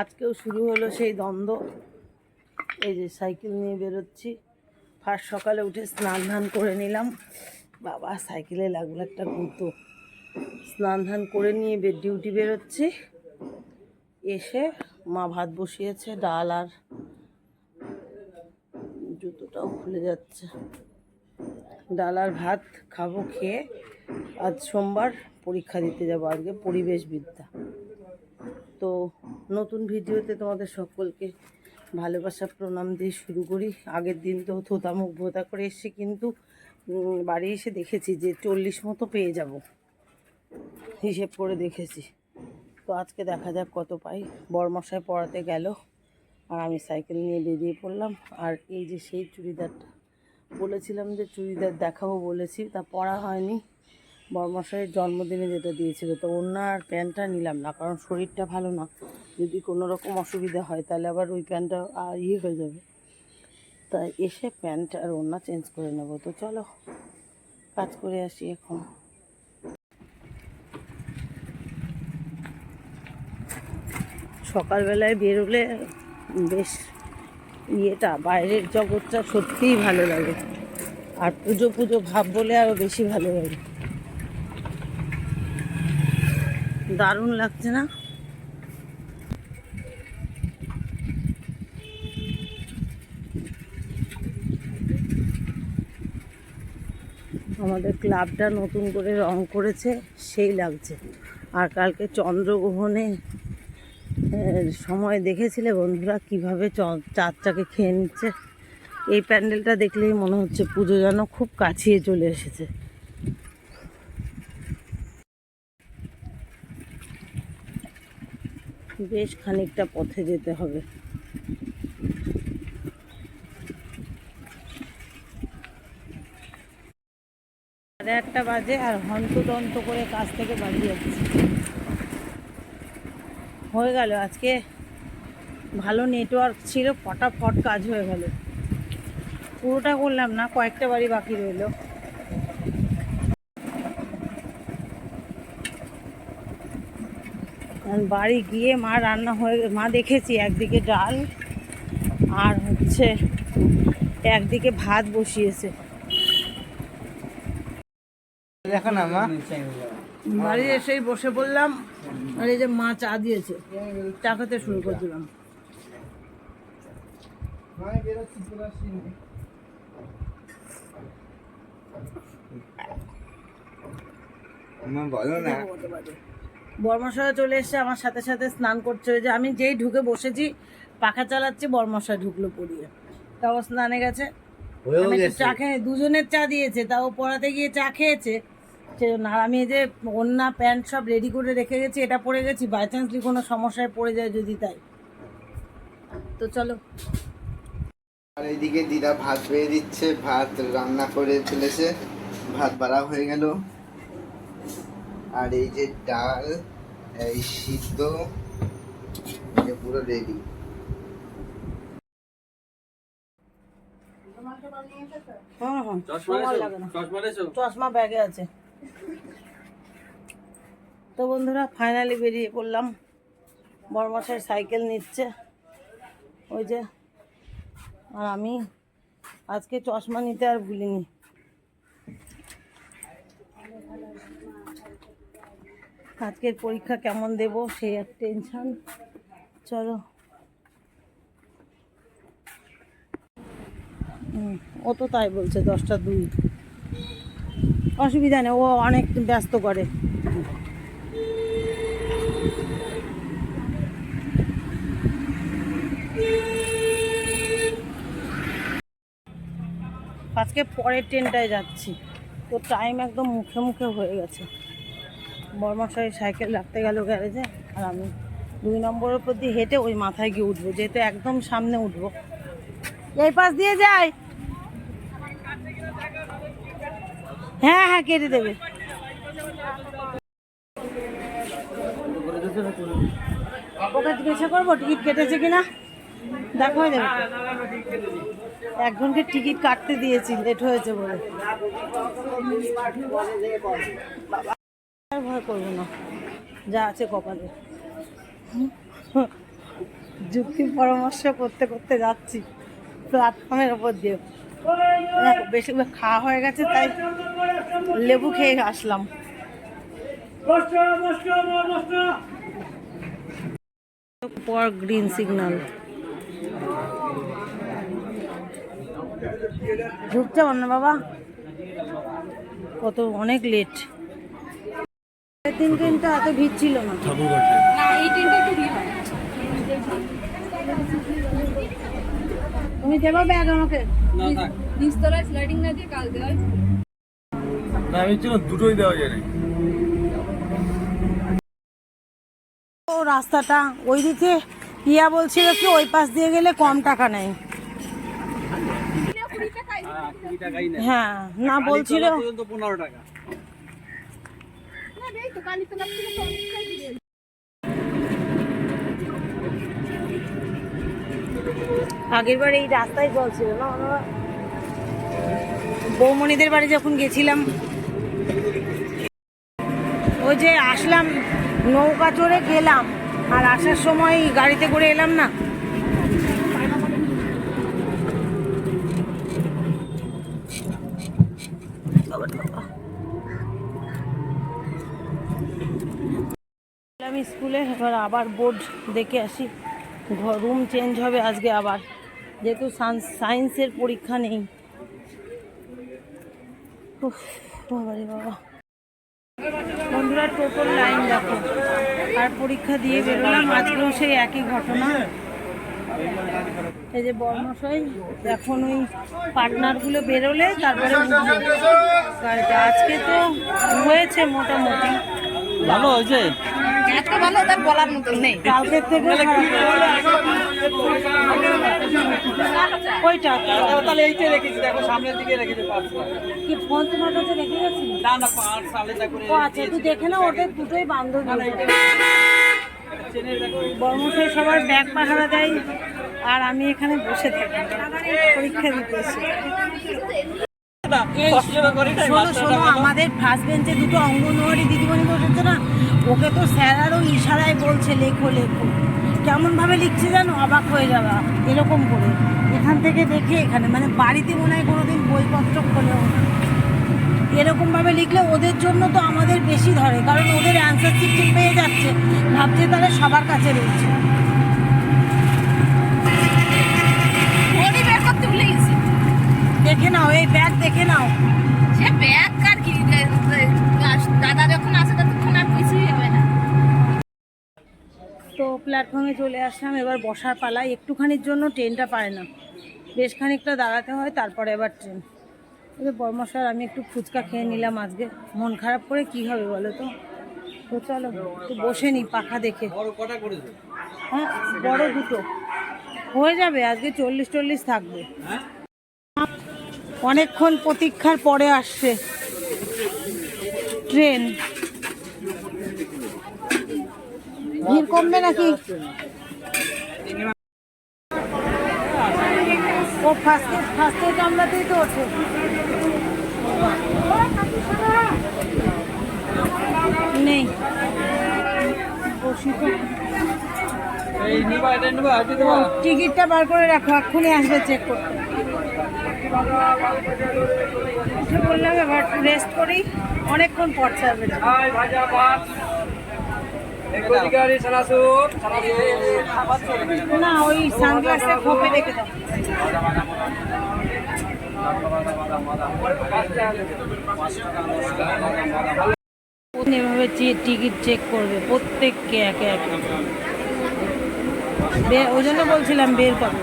আজকেও শুরু হলো সেই দ্বন্দ্ব। এই যে সাইকেল নিয়ে বেরোচ্ছি। ফার্স্ট সকালে উঠে স্নান ধান করে নিলাম। বাবা, সাইকেলে লাগল একটা গুঁতো। স্নান ধান করে নিয়ে বেড ডিউটি বেরোচ্ছি। এসে মা ভাত বসিয়েছে, ডাল আর জুতোটাও খুলে যাচ্ছে। ডাল আর ভাত খাব, খেয়ে আজ সোমবার পরীক্ষা দিতে যাব আজকে পরিবেশবিদ্যা। তো নতুন ভিডিওতে তোমাদের সকলকে ভালোবাসা প্রণাম দিয়ে শুরু করি। আগের দিন তো থোতামুখ ভোতা করে এসে কিন্তু বাড়ি এসে দেখেছি যে চল্লিশ মতো পেয়ে যাব। হিসেব করে দেখেছি। তো আজকে দেখা যাক কত পাই। বরমশাই পড়াতে গেল, আর আমি সাইকেল নিয়ে বেরিয়ে পড়লাম। আর এই যে সেই চুড়িদারটা, বলেছিলাম যে চুড়িদার দেখাবো বলেছি, তা পরা হয়নি। বর্মশাইয়ের জন্মদিনে যেটা দিয়েছিল, তো অন্য আর প্যান্টটা নিলাম না, কারণ শরীরটা ভালো না। যদি কোনো রকম অসুবিধা হয়, তাহলে আবার ওই প্যান্টটা আর ইয়ে হয়ে যাবে। তাই এসে প্যান্ট আর অন্য চেঞ্জ করে নেব। তো চলো, কাজ করে আসি এখন। সকালবেলায় বেরোলে বেশ ইয়েটা, বাইরের জগৎটা সত্যিই ভালো লাগে। আর পুজো পুজো ভাব বলে আরও বেশি ভালো লাগে। দারুণ লাগছে না? আমাদের ক্লাবটা নতুন করে রং করেছে, সেই লাগছে। আর কালকে চন্দ্রগ্রহণে সময় দেখেছিলে বন্ধুরা কীভাবে চাঁদটাকে খেয়ে নিচ্ছে? এই প্যান্ডেলটা দেখলেই মনে হচ্ছে পুজো যেন খুব কাছিয়ে চলে এসেছে। বেশ খানিকটা পথে যেতে হবে। সাড়ে আটটা বাজে আর হন্তদন্ত করে কাজ থেকে বাড়ি যাচ্ছি। হয়ে গেল, আজকে ভালো নেটওয়ার্ক ছিল, ফটাফট কাজ হয়ে গেল। পুরোটা করলাম না, কয়েকটা বাড়ি বাকি রইল। বাড়ি গিয়ে মা রান্না হয়ে মা দেখেছি একদিকে ডাল আর হচ্ছে একদিকে ভাত বসিয়েছে। দেখো না মা। বাড়ি এসেই বসে পড়লাম আর এই যে মা চা দিয়েছে চা খেতে শুরু করে দিলাম। মা বলো না। বর্মশায় চলে এসে আমার সাথে সাথে স্নান করছে। যে আমি যেই ঢুকে বসেছি পাখা চালাচ্ছি বর্মশায় ঢুকলো পড়িয়ে। তাও স্নানে গেছে। চা খেয়ে দুজনের চা দিয়েছে তাও পড়াতে গিয়ে চা খেয়েছে। সেজন্য আর আমি এই যে অন্যা প্যান্ট সব রেডি করে রেখে গেছি এটা পরে গেছি বাই চান্স কোনো সমস্যায় পড়ে যায় যদি তাই। তো চলো। আর এইদিকে দিদা ভাত বেয়ে দিচ্ছে ভাত রান্না করে ফেলেছে ভাত বাড়া হয়ে গেল। আর এই যে ডাল এই সিদ্ধ এই পুরো রেডি হ্যাঁ হ্যাঁ। সময় লাগে না। চশমা ব্যাগে আছে। তো বন্ধুরা ফাইনালি বেরিয়ে পড়লাম। বড়মশাই সাইকেল নিচ্ছে। ওই যে আর আমি আজকে চশমা নিতে আর ভুলিনি। আজকের পরীক্ষা কেমন দেব? সে এক টেনশান চলো। ও তো তাই বলছে দশটা দুই। অসুবিধা নেই, ও অনেক ব্যস্ত করে। আজকে পরের ট্রেনটায় যাচ্ছি। তো টাইম একদম মুখে মুখে হয়ে গেছে। বর্মাশাই সাইকেল রাখতে গেল গ্যারেজে, আর আমি দুই নম্বরের প্রতি হেঁটে ওই মাথায় গিয়ে উঠবো, যেহেতু একদম সামনে উঠবো। এই পাশ দিয়ে যাই। হ্যাঁ হ্যাঁ কেটে দেবে। ওকে জিজ্ঞাসা করব? টিকিট কেটেছে কিনা? দেখা যাবে। একজনকে টিকিট কাটতে দিয়েছি, লেট হয়েছে বলে। আর ভয় করব না। যা আছে কপালে। যুক্তি পরামর্শ করতে করতে যাচ্ছি। প্ল্যাটফর্মের ওপর দিয়ে। বেশিরভাগ খাওয়া হয়ে গেছে, তাই লেবু খেয়ে আসলাম। পর গ্রিন সিগন্যাল ঢুকতে না বাবা। কত, অনেক লেট দিন কিন্তু এত ভিড় ছিল না। তুমি দেবো ব্যাগ আমাকে স্লাইডিং না। দিয়ে কাল দেওয়ার। না আমি ছিল দুটোই দেওয়া যায় ও রাস্তাটা ওইদিকে ইয়া বলছিল কি ওই পাশ দিয়ে গেলে কম টাকা নেয় কুড়ি টাকাই না হ্যাঁ না বলছিল পনেরো টাকা। আগের বার এই রাস্তায় জল ছিল না, আমরা বৌমণিদের বাড়ি যখন গেছিলাম, ওই যে আসলাম, নৌকা চড়ে গেলাম, আর আসার সময় গাড়িতে করে এলাম না আমি স্কুলে এবার আবার বোর্ড দেখে আসি। রুম চেঞ্জ হবে আজকে আবার। যেহেতু সায়েন্সের পরীক্ষা নেই। বন্ধুরা টোটাল লাইন দেখো। আর পরীক্ষা দিয়ে বেরোলাম। আজকেও সেই একই ঘটনা। এই যে বর্মশাই, এখন ওই পার্টনারগুলো বেরোলে, তারপরে আজকে তো হয়েছে মোটামুটি। ভালো হয়েছে? ভালো তার বলার মতন নেই। কালকের থেকে ওইটা তাহলে এইটাই রেখেছি দেখো সামনের দিকে রেখেছি কি ফোন তোমার কাছে রেখে গেছি? না না পাঁচ সালেটা করে ও আচ্ছা তুই দেখে না ওদের দুটোই বান্ধবী। বর্মশাই সবার ব্যাগ পাহারা দেয় আর আমি এখানে বসে থাকি। পরীক্ষা দিতে এসে। আমাদের ফার্স্ট বেঞ্চে দুটো অঙ্গনওয়াড়ি দিদিমণি ওকে তো স্যার আরও ইশারায় বলছে লেখো লেখো। কেমনভাবে লিখছে জানো? অবাক হয়ে যাবা এরকম করে। এখান থেকে দেখে এখানে মানে বাড়িতে মনে হয় কোনোদিন বইপত্র খোলেও না। এরকম ভাবে লিখলে ওদের জন্য তো আমাদের বেশি ধরে কারণ ওদের অ্যান্সার ঠিক ঠিক পেয়ে যাচ্ছে ভাবছে তাহলে সবার কাছে রয়েছে। দেখে নাও এই ব্যাগ দেখে নাও। সে ব্যাগ কার কি দাদা যখন আসে ততক্ষণ আর কিছুই হবে না তো প্ল্যাটফর্মে চলে আসলাম এবার বসার পালায়। একটুখানির জন্য ট্রেনটা পায় না। বেশ খানিকটা দাঁড়াতে হয় তারপরে এবার ট্রেন। এবার বর্মশার আমি একটু ফুচকা খেয়ে নিলাম আজকে। মন খারাপ করে কি হবে বলো তো? তো চলো একটু বসে নি পাখা দেখে। হ্যাঁ বড় দুটো। হয়ে যাবে আজকে চল্লিশ চল্লিশ থাকবে। অনেকক্ষণ প্রতীক্ষার পরে আসছে। ট্রেন। ভিড় কমবে নাকি? ও ফার্স্টে ফার্স্টে কামড়াতেই তো ওঠে। নেই। টিকিটটা বার করে রাখো এক্ষুনি আসবে চেক করতে। উঠে বললাম এবার রেস্ট করি। অনেকক্ষণ পর ছাড়বে। না, ওই দাও। এভাবে টিকিট চেক করবে, প্রত্যেককে একে একে। ওই জন্য বলছিলাম বের করো।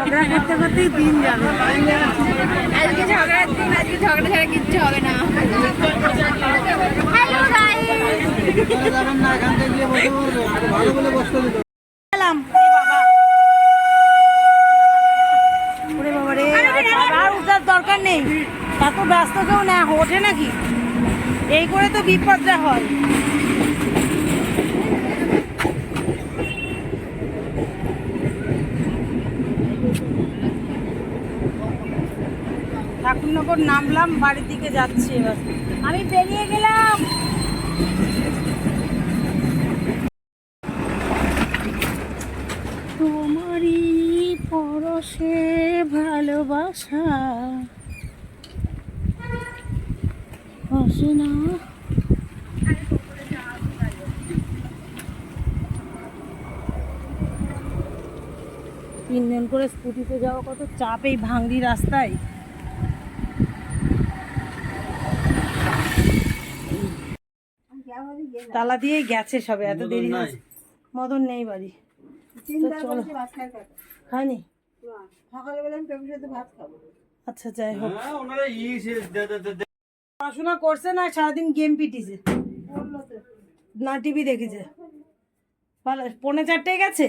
ঝগড়া করতে করতেই দিন যাবে। আজকে ঝগড়ার দিন আজকে ঝগড়া ছাড়া কিচ্ছু হবে না। ভালো বলে বসতে দিল দরকার নেই। এত ব্যস্ত কেউ না ওঠে নাকি? এই করে তো বিপদটা হয়। রামনগর নামলাম, বাড়ির দিকে যাচ্ছি এবার। আমি বেরিয়ে গেলাম। তোমারই পরশে ভালোবাসা। অসেনা তিনজন করে স্কুটিতে যাওয়া কত চাপ এই ভাঙড়ি রাস্তায়? তালা দিয়ে গেছে সবে এত দেরি হয়েছে। মদন নেই বাড়ি। তো চলো। খায়নি আচ্ছা যাই হোক। হ্যাঁ পড়াশোনা করছে না সারাদিন গেম পিটিছে। না টিভি দেখেছে। ভালো পৌনে চারটায় গেছে?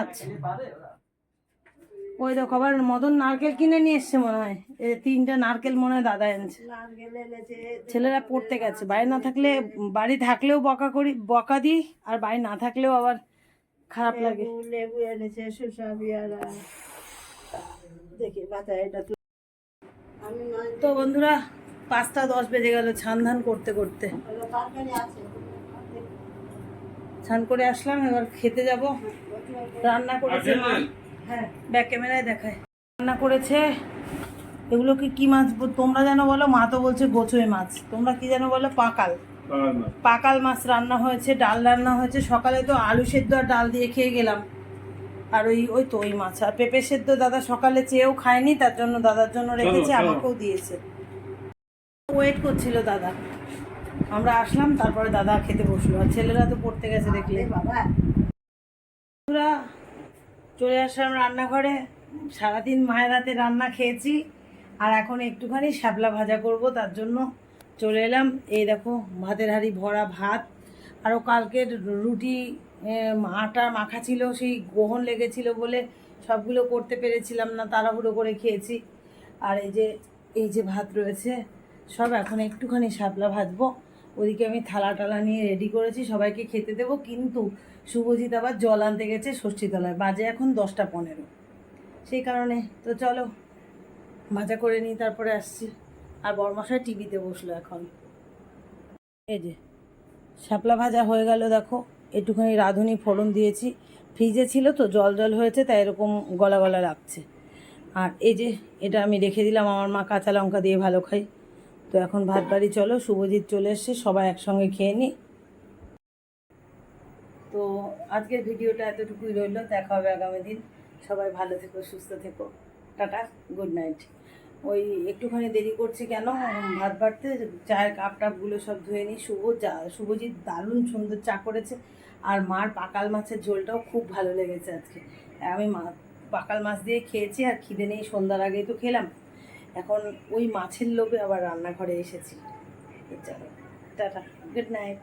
আচ্ছা। ওই দেখো আবার মদন নারকেল কিনে নিয়ে এসছে মনে হয়। তিনটা নারকেল মনে হয় দাদা এনেছে। ছেলেরা পড়তে গেছে। বাড়ি না থাকলে বাড়ি থাকলেও বকা করি বকা দিই আর বাড়ি না থাকলেও আবার খারাপ লাগে। লেবু এনেছে দেখি এটা তো আমি নয় তো বন্ধুরা পাঁচটা দশ বেজে গেল ছান ধান করতে করতে। ছান করে আসলাম এবার খেতে যাব। রান্না করেছে মা। হ্যাঁ। ব্যাক ক্যামেরায় দেখায়। রান্না করেছে। এগুলো কি কি মাছ তোমরা যেন বলো মা তো বলছে গোছই মাছ। তোমরা কি যেন বলো পাকাল। পাকাল মাছ। রান্না হয়েছে ডাল রান্না হয়েছে। সকালে তো আলু সেদ্ধ আর ডাল দিয়ে খেয়ে গেলাম। আর ওই ওই তো ওই মাছ। আর পেঁপে সেদ্ধ দাদা সকালে চেয়েও খায়নি তার জন্য দাদার জন্য রেখেছে আমাকেও দিয়েছে। ওয়েট করছিল দাদা। আমরা আসলাম তারপরে দাদা খেতে বসল। আর ছেলেরা তো পড়তে গেছে দেখলে। বাবা। চলে আসলাম রান্নাঘরে। সারাদিন মায়ের হাতে রান্না খেয়েছি। আর এখন একটুখানি শ্যাবলা ভাজা করব, তার জন্য চলে এলাম। এই দেখো, ভাতের হাঁড়ি ভরা ভাত। আরও কালকের রুটি আটা মাখা ছিল, সেই গ্রহণ লেগেছিল বলে সবগুলো করতে পেরেছিলাম না, তাড়াহুড়ো করে খেয়েছি। আর এই যে এই যে ভাত রয়েছে, সব এখন একটুখানি শ্যাবলা ভাজবো। ওদিকে আমি থালা টালা নিয়ে রেডি করেছি, সবাইকে খেতে দেবো। কিন্তু শুভজিৎ আবার জল আনতে গেছে ষষ্ঠীতলায়। বাজে এখন দশটা পনেরো। সেই কারণে, তো চলো, ভাজা করে নিই, তারপরে আসছি। আর বরমশাই টিভিতে বসল এখন। এই যে, শাপলা ভাজা হয়ে গেল, দেখো। একটুখানি রাঁধুনি ফোড়ন দিয়েছি। ফ্রিজে ছিল তো, জল জল হয়েছে, তাই এরকম গলা গলা লাগছে। আর এই যে, এটা আমি রেখে দিলাম, আমার মা কাঁচা লঙ্কা দিয়ে ভালো খাই তো এখন ভাত বাড়ি চলো, শুভজিৎ চলে এসছে, সবাই একসঙ্গে খেয়ে নিই। তো আজকের ভিডিওটা এতটুকুই রইল। দেখা হবে আগামী দিন। সবাই ভালো থেকো, সুস্থ থেকো। Tata, good night. ওই একটুখানি দেরি করছি কেন? ভাত বাড়তে, চায়ের কাপ টাপগুলো সব ধুয়ে নিই। শুভ চা শুভজিৎ দারুণ সুন্দর চা করেছে। আর মার পাকাল মাছের ঝোলটাও খুব ভালো লেগেছে আজকে। আমি মা, পাকাল মাছ দিয়ে খেয়েছি আর খিদে নেই, সন্ধ্যার আগেই তো খেলাম। এখন ওই মাছের লোভে আবার রান্নাঘরে এসেছি। চলো, টাটা, গুড নাইট।